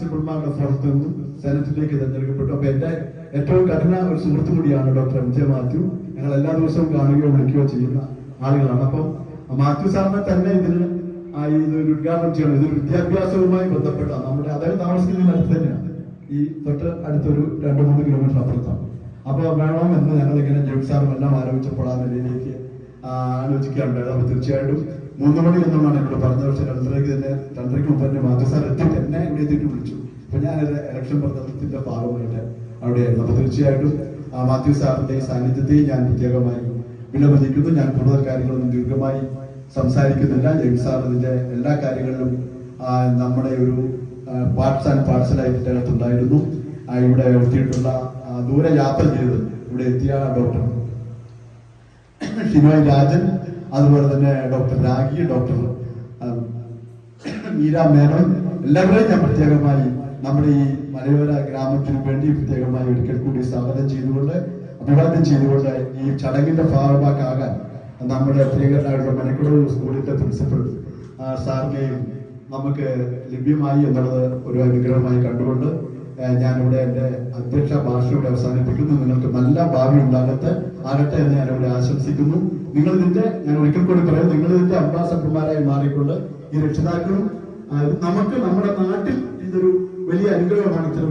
പ്രിൻസിപ്പൽമാരുടെ പുറത്തു നിന്നും സെനറ്റിലേക്ക് തെരഞ്ഞെടുക്കപ്പെട്ടു. അപ്പൊ എന്റെ ഏറ്റവും കഠിന ഒരു സുഹൃത്തു കൂടിയാണ് ഡോക്ടർ എം ജെ മാത്യു. ഞങ്ങൾ എല്ലാ ദിവസവും കാണുകയോ വിളിക്കുകയോ ചെയ്യുന്ന ആളുകളാണ്. അപ്പം മാത്യു സാറിനെ തന്നെ ഇതിന് ആ ഇതൊരു ഉദ്ഘാടനം ചെയ്യണം. ഇതൊരു വിദ്യാഭ്യാസവുമായി ബന്ധപ്പെട്ട നമ്മുടെ അതായത് താമസിക്കുന്നതിന് അടുത്ത് തന്നെയാണ്. ഈ തൊട്ട് അടുത്തൊരു രണ്ട് മൂന്ന് കിലോമീറ്റർ അപ്പുറത്താണ്. അപ്പൊ വേണമെന്ന് ഞങ്ങൾ ഇങ്ങനെ ജോബ് സാറും എല്ലാം ആലോചിച്ചപ്പോൾ ആ നിലയിലേക്ക് ആലോചിക്കാറുണ്ടായത് തീർച്ചയായിട്ടും മൂന്ന് മണി എന്നുള്ളതാണ് എന്നോട് പറഞ്ഞ പക്ഷെ രണ്ടരയ്ക്ക് തന്നെ രണ്ടരയ്ക്ക് മുമ്പ് തന്നെ മാത്യു സാർ എത്തിയിട്ട് എന്നെ ഇവിടെ എത്തിയിട്ട് വിളിച്ചു. അപ്പൊ ഞാൻ ഇലക്ഷൻ പ്രചരണത്തിന്റെ ഭാഗമായിട്ട് അവിടെയായിരുന്നു. അപ്പൊ തീർച്ചയായിട്ടും മാത്യു സാറിന്റെ സാന്നിധ്യത്തെയും ഞാൻ പ്രത്യേകമായി വിലമതിക്കുന്നു. ഞാൻ കൂടുതൽ കാര്യങ്ങളൊന്നും ദീർഘമായി സംസാരിക്കുന്നില്ല. ജെയിംസ് സാർ ഇതിന്റെ എല്ലാ കാര്യങ്ങളിലും നമ്മുടെ ഒരു പാർട്സ് ആൻഡ് പാർസലായിട്ട് അകത്ത് ആ, ഇവിടെ എത്തിയിട്ടുള്ള ദൂരെ യാത്ര ചെയ്ത് ഇവിടെ എത്തിയ ഡോക്ടർ ഷിനോയ് രാജൻ. അതുപോലെ തന്നെ ഡോക്ടർ രാഗി ഡോക്ടർ മീര മേനോൻ എല്ലാവരെയും ഞാൻ പ്രത്യേകമായി നമ്മുടെ ഈ മലയോര ഗ്രാമത്തിന് വേണ്ടി പ്രത്യേകമായി ഒരിക്കൽ കൂടി സ്വാഗതം ചെയ്തുകൊണ്ട് അഭിവാദ്യം ചെയ്തുകൊണ്ട് ഈ ചടങ്ങിന്റെ ഭാഗമാക്കാകാൻ നമ്മുടെ പ്രിയങ്കരനായിട്ടുള്ള മനക്കുടൂർ സ്കൂളിന്റെ പ്രിൻസിപ്പൽ സാറിനെയും നമുക്ക് ലഭ്യമായി എന്നുള്ളത് ഒരു അനുഗ്രഹമായി കണ്ടുകൊണ്ട് ഞാനിവിടെ എന്റെ അധ്യക്ഷ ഭാഷയോടെ അവസാനിപ്പിക്കുന്നു. നിങ്ങൾക്ക് നല്ല ഭാവി ഉണ്ടാകട്ടെ. ആകട്ടെ എന്ന് ഞാനിവിടെ ആശംസിക്കുന്നു. നിങ്ങൾ ഇതിന്റെ ഞാൻ ഒരിക്കൽ കൂടി പറയാം നിങ്ങൾ ഇതിന്റെ അംബാസഡർമാരായി മാറിക്കൊണ്ട് ഈ രക്ഷിതാക്കളും നമുക്ക് നമ്മുടെ നാട്ടിൽ ഇതൊരു വലിയ അനുഗ്രഹമാണ് ഇത്തരം